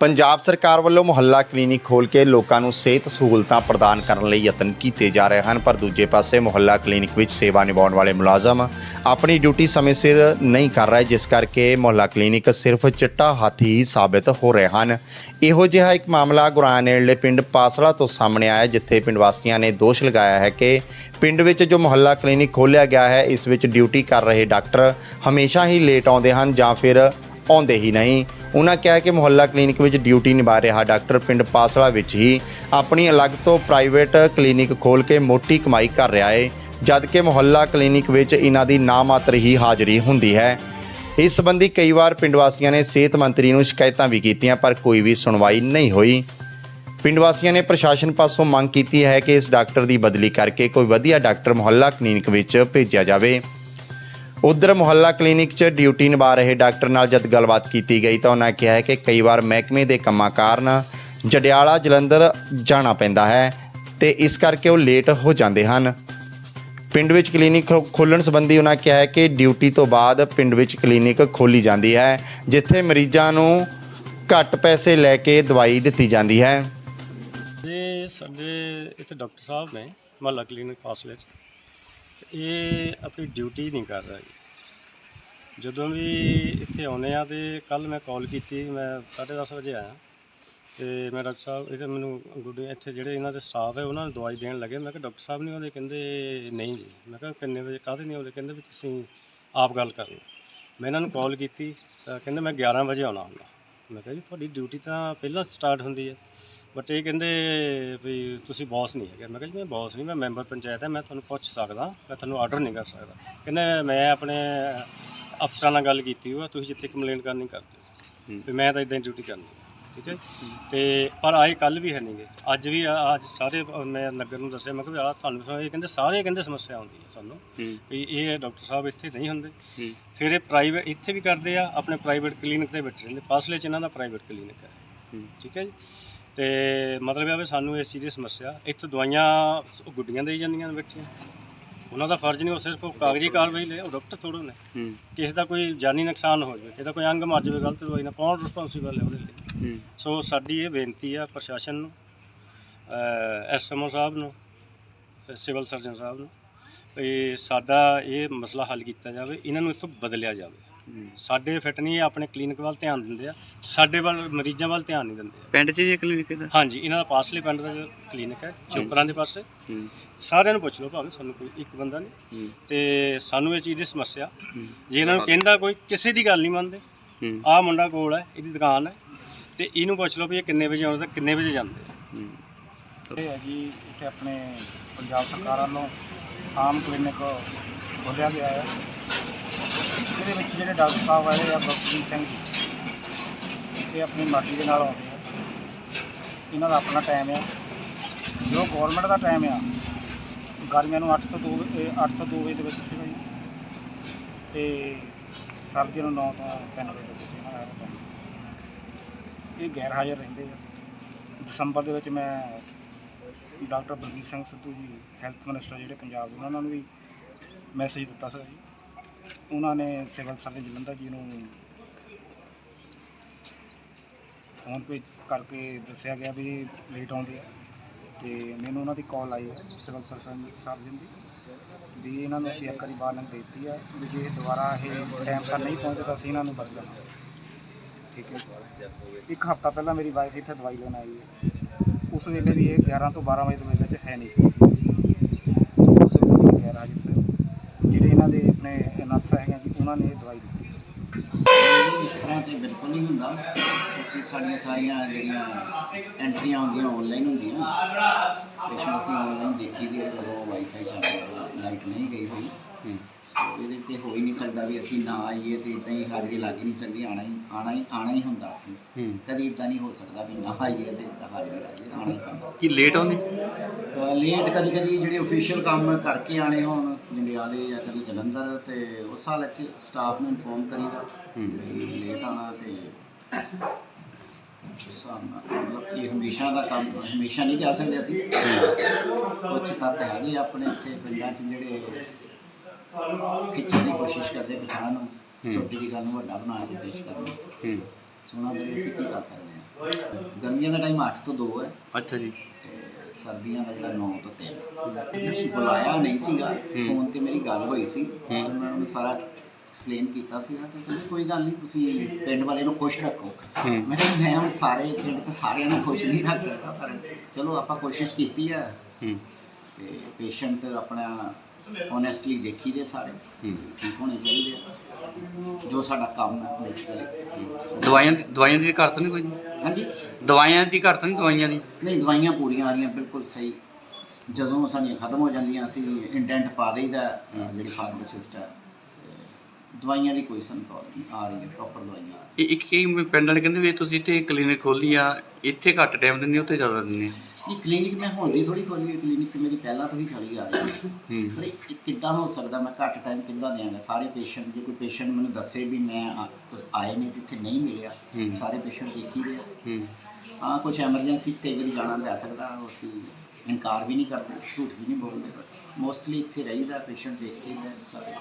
ਪੰਜਾਬ ਸਰਕਾਰ ਵੱਲੋਂ ਮੁਹੱਲਾ ਕਲੀਨਿਕ ਖੋਲ੍ਹ ਕੇ ਲੋਕਾਂ ਨੂੰ ਸਿਹਤ ਸਹੂਲਤਾਂ ਪ੍ਰਦਾਨ ਕਰਨ ਲਈ ਯਤਨ ਕੀਤੇ ਜਾ ਰਹੇ ਹਨ, ਪਰ ਦੂਜੇ ਪਾਸੇ ਮੁਹੱਲਾ ਕਲੀਨਿਕ ਵਿੱਚ ਸੇਵਾ ਨਿਭਾਉਣ ਵਾਲੇ ਮੁਲਾਜ਼ਮ ਆਪਣੀ ਡਿਊਟੀ ਸਮੇਂ ਸਿਰ ਨਹੀਂ ਕਰ ਰਹੇ, ਜਿਸ ਕਰਕੇ ਮੁਹੱਲਾ ਕਲੀਨਿਕ ਸਿਰਫ ਚਿੱਟਾ ਹਾਥੀ ਹੀ ਸਾਬਿਤ ਹੋ ਰਹੇ ਹਨ। ਇਹੋ ਜਿਹਾ ਇੱਕ ਮਾਮਲਾ ਗੁਰਾਇਆ ਨੇੜਲੇ ਪਿੰਡ ਪਾਸਲਾ ਤੋਂ ਸਾਹਮਣੇ ਆਇਆ, ਜਿੱਥੇ ਪਿੰਡ ਵਾਸੀਆਂ ਨੇ ਦੋਸ਼ ਲਗਾਇਆ ਹੈ ਕਿ ਪਿੰਡ ਵਿੱਚ ਜੋ ਮੁਹੱਲਾ ਕਲੀਨਿਕ ਖੋਲ੍ਹਿਆ ਗਿਆ ਹੈ, ਇਸ ਵਿੱਚ ਡਿਊਟੀ ਕਰ ਰਹੇ ਡਾਕਟਰ ਹਮੇਸ਼ਾ ਹੀ ਲੇਟ ਆਉਂਦੇ ਹਨ ਜਾਂ ਫਿਰ ਆਉਂਦੇ ਹੀ ਨਹੀਂ। ਉਹਨਾਂ ਕਿਹਾ ਕਿ ਮੁਹੱਲਾ ਕਲੀਨਿਕ ਵਿੱਚ ਡਿਊਟੀ ਨਿਭਾ ਰਿਹਾ ਡਾਕਟਰ ਪਿੰਡ ਪਾਸਲਾ ਵਿੱਚ ਹੀ ਆਪਣੀ ਅਲੱਗ ਤੋਂ ਪ੍ਰਾਈਵੇਟ ਕਲੀਨਿਕ ਖੋਲ ਕੇ ਮੋਟੀ ਕਮਾਈ ਕਰ ਰਿਹਾ ਹੈ ਜਦਕਿ ਮੁਹੱਲਾ ਕਲੀਨਿਕ ਵਿੱਚ ਇਹਨਾਂ ਦੀ ਨਾਮਾਤਰ ਹੀ ਹਾਜ਼ਰੀ ਹੁੰਦੀ ਹੈ। ਇਸ ਸੰਬੰਧੀ ਕਈ ਵਾਰ ਪਿੰਡ ਵਾਸੀਆਂ ਨੇ ਸਿਹਤ ਮੰਤਰੀ ਨੂੰ ਸ਼ਿਕਾਇਤਾਂ ਵੀ ਕੀਤੀਆਂ, ਪਰ ਕੋਈ ਵੀ ਸੁਣਵਾਈ ਨਹੀਂ ਹੋਈ। ਪਿੰਡ ਵਾਸੀਆਂ ਨੇ ਪ੍ਰਸ਼ਾਸਨ ਪਾਸੋਂ ਮੰਗ ਕੀਤੀ ਹੈ ਕਿ ਇਸ ਡਾਕਟਰ ਦੀ ਬਦਲੀ ਕਰਕੇ ਕੋਈ ਵਧੀਆ ਡਾਕਟਰ ਮੁਹੱਲਾ ਕਲੀਨਿਕ ਵਿੱਚ ਭੇਜਿਆ ਜਾਵੇ। ਉਧਰ ਮੁਹੱਲਾ ਕਲੀਨਿਕ 'ਚ ਡਿਊਟੀ ਨਿਭਾ ਰਹੇ ਡਾਕਟਰ ਨਾਲ ਜਦ ਗੱਲਬਾਤ ਕੀਤੀ ਗਈ ਤਾਂ ਉਹਨਾਂ ਕਿਹਾ ਹੈ ਕਿ ਕਈ ਵਾਰ ਮਹਿਕਮੇ ਦੇ ਕੰਮਾਂ ਕਾਰਨ ਜਡਿਆਲਾ ਜਲੰਧਰ ਜਾਣਾ ਪੈਂਦਾ ਹੈ ਤੇ ਇਸ ਕਰਕੇ ਉਹ ਲੇਟ ਹੋ ਜਾਂਦੇ ਹਨ। ਪਿੰਡ ਵਿੱਚ ਕਲੀਨਿਕ ਖੋ- ਖੋਲ੍ਹਣ ਸੰਬੰਧੀ ਉਹਨਾਂ ਕਿਹਾ ਹੈ ਕਿ ਡਿਊਟੀ ਤੋਂ ਬਾਅਦ ਪਿੰਡ ਵਿੱਚ ਕਲੀਨਿਕ ਖੋਲੀ ਜਾਂਦੀ ਹੈ, ਜਿੱਥੇ ਮਰੀਜ਼ਾਂ ਨੂੰ ਘੱਟ ਪੈਸੇ ਲੈ ਕੇ ਦਵਾਈ ਦਿੱਤੀ ਜਾਂਦੀ ਹੈ। ਇਹ ਸਾਡੇ ਇੱਥੇ ਡਾਕਟਰ ਸਾਹਿਬ ਨੇ ਮਹੱਲਾ ਕਲੀਨਿਕ ਫਾਸਲੇ 'ਚ। ਇਹ ਆਪਣੀ ਡਿਊਟੀ ਨਹੀਂ ਕਰ ਰਿਹਾ ਜੀ। ਜਦੋਂ ਵੀ ਇੱਥੇ ਆਉਨੇ ਆ ਤੇ ਕੱਲ ਮੈਂ ਕਾਲ ਕੀਤੀ, ਮੈਂ 10:30 ਵਜੇ ਆਇਆ। ਤੇ ਮੈਂ ਡਾਕਟਰ ਸਾਹਿਬ ਇਹਦੇ ਮੈਨੂੰ ਗੁੱਡ, ਇੱਥੇ ਜਿਹੜੇ ਇਹਨਾਂ ਦੇ ਸਟਾਫ ਹੈ, ਉਹਨਾਂ ਨੂੰ ਦਵਾਈ ਦੇਣ ਲੱਗੇ। ਮੈਂ ਕਿਹਾ, ਡਾਕਟਰ ਸਾਹਿਬ ਨਹੀਂ ਆਉਂਦੇ? ਕਹਿੰਦੇ, ਨਹੀਂ ਜੀ। ਮੈਂ ਕਿਹਾ, ਕਿੰਨੇ ਵਜੇ, ਕਾਹਦੇ ਨਹੀਂ ਆਉਂਦੇ? ਕਹਿੰਦੇ, ਵੀ ਤੁਸੀਂ ਆਪ ਗੱਲ ਕਰ ਲਓ। ਮੈਂ ਇਹਨਾਂ ਨੂੰ ਕਾਲ ਕੀਤੀ, ਤਾਂ ਕਹਿੰਦੇ, ਮੈਂ 11 ਵਜੇ ਆਉਣਾ ਹੁੰਦਾ। ਮੈਂ ਕਿਹਾ, ਜੀ, ਤੁਹਾਡੀ ਡਿਊਟੀ ਤਾਂ ਪਹਿਲਾਂ ਸਟਾਰਟ ਹੁੰਦੀ ਹੈ। ਬਟ ਇਹ ਕਹਿੰਦੇ ਵੀ ਤੁਸੀਂ ਬੌਸ ਨਹੀਂ ਹੈਗੇ। ਮੈਂ ਕਿਹਾ ਜੀ ਮੈਂ ਬੌਸ ਨਹੀਂ ਮੈਂ ਮੈਂਬਰ ਪੰਚਾਇਤ ਹੈ ਮੈਂ ਤੁਹਾਨੂੰ ਪੁੱਛ ਸਕਦਾ ਮੈਂ ਤੁਹਾਨੂੰ ਆਰਡਰ ਨਹੀਂ ਕਰ ਸਕਦਾ। ਕਹਿੰਦੇ ਮੈਂ ਆਪਣੇ ਅਫਸਰਾਂ ਨਾਲ ਗੱਲ ਕੀਤੀ ਹੋਆ ਤੁਸੀਂ ਜਿੱਥੇ ਕੰਪਲੇਂਟ ਕਰਨੀ ਕਰਦੇ ਤੇ ਮੈਂ ਤਾਂ ਇਦਾਂ ਡਿਊਟੀ ਕਰਨੀ ਠੀਕ ਹੈ ਤੇ ਪਰ ਆਏ ਕੱਲ ਵੀ ਹੈ ਨਹੀਂਗੇ ਅੱਜ ਵੀ ਆ- ਅੱਜ ਸਾਰੇ ਮੈਂ ਨਗਰ ਨੂੰ ਦੱਸਿਆ ਮੈਂ ਕਿਹਾ ਆਹ ਤੁਹਾਨੂੰ ਇਹ ਕਹਿੰਦੇ ਸਾਰੇ ਕਹਿੰਦੇ ਸਮੱਸਿਆ ਆਉਂਦੀ ਹੈ ਸਾਨੂੰ ਵੀ ਇਹ ਡਾਕਟਰ ਸਾਹਿਬ ਇੱਥੇ ਨਹੀਂ ਹੁੰਦੇ। ਫਿਰ ਇਹ ਪ੍ਰਾਈਵੇਟ ਇੱਥੇ ਵੀ ਕਰਦੇ ਆ ਆਪਣੇ ਪ੍ਰਾਈਵੇਟ ਕਲੀਨਿਕ ਦੇ ਵਿੱਚ ਰਹਿੰਦੇ। ਫਾਸਲੇ ਚ ਇਹਨਾਂ ਦਾ ਪ੍ਰਾਈਵੇਟ ਕਲੀਨਿਕ ਹੈ। ਠੀਕ ਹੈ ਜੀ? ਤੇ ਮਤਲਬ ਇਹ ਵੀ ਸਾਨੂੰ ਇਸ ਚੀਜ਼ ਦੀ ਸਮੱਸਿਆ ਇੱਥੇ ਦਵਾਈਆਂ ਗੁੱਡੀਆਂ ਦੇਈ ਜਾਂਦੀਆਂ ਨੇ ਬੈਠੀਆਂ। ਉਹਨਾਂ ਦਾ ਫਰਜ਼ ਨਹੀਂ ਉਹ ਸਿਰਫ ਕਾਗਜ਼ੀ ਕਾਰਵਾਈ ਲੈ ਉਹ ਡਾਕਟਰ ਥੋੜ੍ਹੇ ਨੇ। ਕਿਸੇ ਦਾ ਕੋਈ ਜਾਨੀ ਨੁਕਸਾਨ ਹੋ ਜਾਵੇ ਕਿਸੇ ਦਾ ਕੋਈ ਅੰਗ ਮਰ ਜਾਵੇ ਗਲਤ ਦਵਾਈ ਨਾਲ ਕੌਣ ਰਿਸਪੌਂਸੀਬਲ ਹੈ ਉਹਦੇ ਲਈ? ਸੋ ਸਾਡੀ ਇਹ ਬੇਨਤੀ ਆ ਪ੍ਰਸ਼ਾਸਨ ਨੂੰ ਐਸਐਮਓ ਸਾਹਿਬ ਨੂੰ ਸਿਵਲ ਸਰਜਨ ਸਾਹਿਬ ਨੂੰ ਵੀ ਸਾਡਾ ਇਹ ਮਸਲਾ ਹੱਲ ਕੀਤਾ ਜਾਵੇ ਇਹਨਾਂ ਨੂੰ ਇੱਥੋਂ ਬਦਲਿਆ ਜਾਵੇ। ਸਾਡੇ ਫਿੱਟ ਨਹੀਂ ਇਹ ਆਪਣੇ ਕਲੀਨਿਕ ਵੱਲ ਧਿਆਨ ਦਿੰਦੇ ਆ। ਸਾਡੇ ਵੱਲ ਮਰੀਜ਼ਾਂ ਵੱਲ ਧਿਆਨ ਨਹੀਂ ਦਿੰਦੇ। ਪਿੰਡ 'ਚ ਜੇ ਕਲੀਨਿਕ ਦਾ ਹਾਂਜੀ ਇਹਨਾਂ ਦਾ ਪਾਸਲੇ ਪਿੰਡ ਦਾ ਕਲੀਨਿਕ ਹੈ ਚੋਪਰਾਂ ਦੇ ਪਾਸੇ। ਸਾਰਿਆਂ ਨੂੰ ਪੁੱਛ ਲਓ ਭਾਵੇਂ ਸਾਨੂੰ ਕੋਈ ਇੱਕ ਬੰਦਾ ਨਹੀਂ। ਤੇ ਸਾਨੂੰ ਇਹ ਚੀਜ਼ ਦੀ ਸਮੱਸਿਆ। ਜੇ ਇਹਨਾਂ ਨੂੰ ਕਹਿੰਦਾ ਕੋਈ ਕਿਸੇ ਦੀ ਗੱਲ ਨਹੀਂ ਮੰਨਦੇ। ਆਹ ਮੁੰਡਾ ਕੋਲ ਹੈ ਇਹਦੀ ਦੁਕਾਨ ਹੈ। ਤੇ ਇਹਨੂੰ ਪੁੱਛ ਲਓ ਵੀ ਇਹ ਕਿੰਨੇ ਵਜੇ ਆਉਂਦਾ ਤੇ ਕਿੰਨੇ ਵਜੇ ਜਾਂਦੇ। ਆ ਇਹ ਹੈ ਜੀ ਇੱਥੇ ਆਪਣੇ ਪੰਜਾਬ ਸਰਕਾਰ ਵੱਲੋਂ ਆਮ ਕਲੀਨਿਕ ਖੋਲ੍ਹਿਆ ਗਿਆ ਹੈ। ਦੇ ਵਿੱਚ ਜਿਹੜੇ ਡਾਕਟਰ ਸਾਹਿਬ ਆਏ ਆ ਬਖਸ਼ੀ ਸਿੰਘ ਜੀ, ਇਹ ਆਪਣੀ ਮਰਜ਼ੀ ਦੇ ਨਾਲ ਆਉਂਦੇ ਆ। ਇਹਨਾਂ ਦਾ ਆਪਣਾ ਟਾਈਮ ਆ। ਜੋ ਗਵਰਨਮੈਂਟ ਦਾ ਟਾਈਮ ਆ, ਗਰਮੀਆਂ ਨੂੰ 8 ਤੋਂ 2 8 ਤੋਂ 2 ਵਜੇ ਦੇ ਵਿੱਚ ਸੀਗਾ ਜੀ। ਤੇ ਸਰਦੀਆਂ ਨੂੰ 9 ਤੋਂ 3 ਵਜੇ ਦੇ ਵਿੱਚ ਇਹਨਾਂ ਦਾ time। ਇਹ ਗੈਰ ਹਾਜ਼ਰ ਰਹਿੰਦੇ ਆ। ਦਸੰਬਰ ਦੇ ਵਿੱਚ ਮੈਂ doctor Balbir Singh Sidhu ji health minister ਜਿਹੜੇ ਪੰਜਾਬ ਦੇ ਉਹਨਾਂ ਨੂੰ ਵੀ ਮੈਸੇਜ ਦਿੱਤਾ ਸੀ ਜੀ। ਉਹਨਾਂ ਨੇ ਸਿਵਲ ਸਰਜਨ ਜਲੰਧਰ ਜੀ ਨੂੰ ਫੋਨ ਪੇ ਕਰਕੇ ਦੱਸਿਆ ਗਿਆ ਵੀ ਲੇਟ ਆਉਂਦੇ ਆ ਤੇ ਮੈਨੂੰ ਉਹਨਾਂ ਦੀ ਕਾਲ ਆਈ ਸਿਵਲ ਸਰਜਨ ਸਰਜਨ ਦੀ ਵੀ ਇਹਨਾਂ ਨੂੰ ਅਸੀਂ ਇੱਕ ਵਾਰੀ ਵਾਰਨਿੰਗ ਦੇ ਦਿੱਤੀ ਆ ਵੀ ਜੇ ਦੁਬਾਰਾ ਇਹ ਟਾਈਮ ਸਿਰ ਨਹੀਂ ਪਹੁੰਚਦੇ ਤਾਂ ਅਸੀਂ ਇਹਨਾਂ ਨੂੰ ਬਦਲਾਂਗੇ ਠੀਕ ਹੈ ਇੱਕ ਹਫਤਾ ਪਹਿਲਾਂ ਮੇਰੀ ਵਾਈਫ ਇੱਥੇ ਦਵਾਈ ਲੈਣ ਆਈ ਹੈ। ਉਸ ਵੇਲੇ ਵੀ ਇਹ 11 ਤੋਂ 12 ਵਜੇ ਦੇ ਵੇਲੇ 'ਚ ਹੈ ਨਹੀਂ ਸੀ। ਉਸ ਵੇਲੇ ਵੀ ਗੈਰ ਹਾਜ਼ਰ ਸੀ। ਜਿਹੜੇ ਇਹਨਾਂ ਦੇ ਆਪਣੇ ਨਰਸ ਹੈਗੇ ਜੀ ਉਹਨਾਂ ਨੇ ਇਹ ਦਵਾਈ ਦਿੱਤੀ। ਇਸ ਤਰ੍ਹਾਂ ਤੇ ਬਿਲਕੁਲ ਨਹੀਂ ਹੁੰਦਾ ਕਿਉਂਕਿ ਸਾਡੀਆਂ ਸਾਰੀਆਂ ਜਿਹੜੀਆਂ ਐਂਟਰੀਆਂ ਹੁੰਦੀਆਂ ਆਨਲਾਈਨ ਹੁੰਦੀਆਂ। ਪੇਸ਼ੈਂਟ ਅਸੀਂ ਆਨਲਾਈਨ ਦੇਖੀ ਦੀ ਜਦੋਂ ਵਾਈਫਾਈ ਚੱਲ ਰਿਹਾ ਲਾਈਟ ਨਹੀਂ ਗਈ ਹੋਈ। ਇਹਦੇ ਤੇ ਹੋ ਹੀ ਨਹੀਂ ਸਕਦਾ ਵੀ ਅਸੀਂ ਨਾ ਆਈਏ ਤੇ ਇਦਾਂ ਹੀ ਸਾਡੇ ਲੱਗ ਹੀ ਨਹੀਂ ਸਕਦੀ ਆਣਾ ਹੀ ਆਣਾ ਹੀ ਆਣਾ ਹੀ ਹੁੰਦਾ ਸੀ। ਕਦੀ ਇਦਾਂ ਨਹੀਂ ਹੋ ਸਕਦਾ ਵੀ ਨਾ ਆਈਏ ਤੇ ਤਾਂ ਹਾਜ਼ਰੀ ਲਾਈਏ ਆਣਾ ਹੀ ਪੈਂਦਾ ਕੀ ਲੇਟ ਆਉਂਦੇ? ਲੇਟ ਕਦੀ ਕਦੀ ਜਿਹੜੇ ਅਫੀਸ਼ੀਅਲ ਕੰਮ ਕਰਕੇ ਆਣੇ ਹੋਣ ਜੰਡਿਆਲੇ ਜਾਂ ਕਦੀ ਜਲੰਧਰ ਤੇ ਉਸ ਹਾਲਤ 'ਚ ਸਟਾਫ ਨੂੰ ਇਨਫੋਰਮ ਕਰੀਦਾ ਵੀ ਲੇਟ ਆਣਾ ਤੇ ਨਾਲ ਮਤਲਬ ਇਹ ਹਮੇਸ਼ਾ ਦਾ ਕੰਮ ਹਮੇਸ਼ਾ ਨਹੀਂ ਕਹਿ ਸਕਦੇ ਅਸੀਂ। ਕੁਝ ਤੱਤ ਹੈਗੇ ਆਪਣੇ ਇੱਥੇ ਪਿੰਡਾਂ 'ਚ ਜਿਹੜੇ ਖਿੱਚਣ ਦੀ ਕੋਸ਼ਿਸ਼ ਕਰਦੇ ਪਛਾਣ ਨੂੰ ਛੋਟੀ ਜਿਹੀ ਗੱਲ ਨੂੰ ਵੱਡਾ ਬਣਾ ਕੇ ਪੇਸ਼ ਕਰਨਾ ਸੋਨਾ ਬਰੇ ਅਸੀਂ ਕੀ ਕਰ ਸਕਦੇ ਹਾਂ। ਗਰਮੀਆਂ ਦਾ ਟਾਈਮ 8 ਤੋਂ 2 ਹੈ। ਅੱਛਾ ਜੀ। ਸਰਦੀਆਂ ਦਾ ਜਿਹੜਾ 9 ਤੋਂ 3 ਜਿਹੜੀ ਬੁਲਾਇਆ ਨਹੀਂ ਸੀਗਾ। ਫੋਨ ਤੇ ਮੇਰੀ ਗੱਲ ਹੋਈ ਸੀ। ਉਹਨਾਂ ਨੂੰ ਸਾਰਾ ਐਕਸਪਲੇਨ ਕੀਤਾ ਸੀਗਾ। ਤੇ ਕਹਿੰਦੇ ਕੋਈ ਗੱਲ ਨਹੀਂ ਤੁਸੀਂ ਪਿੰਡ ਵਾਲੇ ਨੂੰ ਖੁਸ਼ ਰੱਖੋ। ਮੈਂ ਕਿਹਾ ਮੈਂ ਹੁਣ ਸਾਰੇ ਪਿੰਡ 'ਚ ਸਾਰਿਆਂ ਨੂੰ ਖੁਸ਼ ਨਹੀਂ ਰੱਖ ਸਕਦਾ ਪਰ ਚਲੋ ਆਪਾਂ ਕੋਸ਼ਿਸ਼ ਕੀਤੀ ਹੂੰ। ਤੇ ਪੇਸ਼ੈਂਟ ਆਪਣਾ ਓਨੈਸਟਲੀ ਦੇਖੀ ਦੇ ਸਾਰੇ ਠੀਕ ਹੋਣੇ ਚਾਹੀਦੇ ਆ। ਜੋ ਸਾਡਾ ਕੰਮ ਹੈ ਬੇਸਿਕਲੀ ਦਵਾਈਆਂ ਦੀ- ਦਵਾਈਆਂ ਦੀ ਘਾਟ ਤਾਂ ਨਹੀਂ ਕੋਈ ਜੀ? ਹਾਂਜੀ? ਦਵਾਈਆਂ ਦੀ ਘਾਟ ਤਾਂ ਨਹੀਂ ਦਵਾਈਆਂ ਦੀ? ਨਹੀਂ ਦਵਾਈਆਂ ਪੂਰੀਆਂ ਆ ਰਹੀਆਂ ਬਿਲਕੁਲ ਸਹੀ। ਜਦੋਂ ਸਾਡੀਆਂ ਖਤਮ ਹੋ ਜਾਂਦੀਆਂ ਅਸੀਂ ਇੰਡੈਂਟ ਪਾ ਦੇਈਦਾ ਜਿਹੜੀ ਫਾਰਮਾਸਿਸਟ ਹੈ। ਤੇ ਦਵਾਈਆਂ ਦੀ ਕੋਈ ਪ੍ਰੋਬਲਮ ਨਹੀਂ ਆ ਰਹੀ ਹੈ ਪ੍ਰੋਪਰ ਦਵਾਈਆਂ। ਆ ਇਹ ਇੱਕ ਕਈ ਪਿੰਡ ਵਾਲੇ ਕਹਿੰਦੇ ਵੀ ਤੁਸੀਂ ਇੱਥੇ ਕਲੀਨਿਕ ਖੋਲੀ ਆ ਇੱਥੇ ਘੱਟ ਟਾਈਮ ਦਿੰਦੇ ਉੱਥੇ ਜ਼ਿਆਦਾ ਦਿੰਦੇ ਇਹ ਕਲੀਨਿਕ ਮੈਂ ਹੁਣ ਦੀ ਥੋੜੀ ਖੋਲੀ ਹੈ ਕਲੀਨਿਕ ਮੇਰੀ ਪਹਿਲਾਂ ਤੋਂ ਹੀ ਚੱਲੀ ਆ ਰਹੀ ਹੈ। ਹੂੰ। ਪਰ ਇਹ ਕਿੱਦਾਂ ਹੋ ਸਕਦਾ ਮੈਂ ਘੱਟ ਟਾਈਮ ਕਿੱਦਾਂ ਦਿਆਂਗਾ? ਸਾਰੇ ਪੇਸ਼ੈਂਟ ਜੇ ਕੋਈ ਪੇਸ਼ੈਂਟ ਮੈਨੂੰ ਦੱਸੇ ਵੀ ਮੈਂ ਆ- ਤੁਸੀਂ ਆਏ ਨਹੀਂ ਤੇ ਇੱਥੇ ਨਹੀਂ ਮਿਲਿਆ। ਸਾਰੇ ਪੇਸ਼ੈਂਟ ਦੇਖ ਹੀ ਆ। ਹੂੰ। ਹਾਂ ਕੁਝ ਐਮਰਜੈਂਸੀ 'ਚ ਕਈ ਵਾਰੀ ਜਾਣਾ ਪੈ ਸਕਦਾ ਅਸੀਂ ਇਨਕਾਰ ਵੀ ਨਹੀਂ ਕਰਦੇ ਝੂਠ ਵੀ ਨਹੀਂ ਬੋਲਦੇ ਮੋਸਟਲੀ ਇੱਥੇ ਰਹੀਦਾ ਪੇਸ਼ੈਂਟ ਦੇਖ ਕੇ ਹੀ ਰਹੇ ਸਾਰੇ।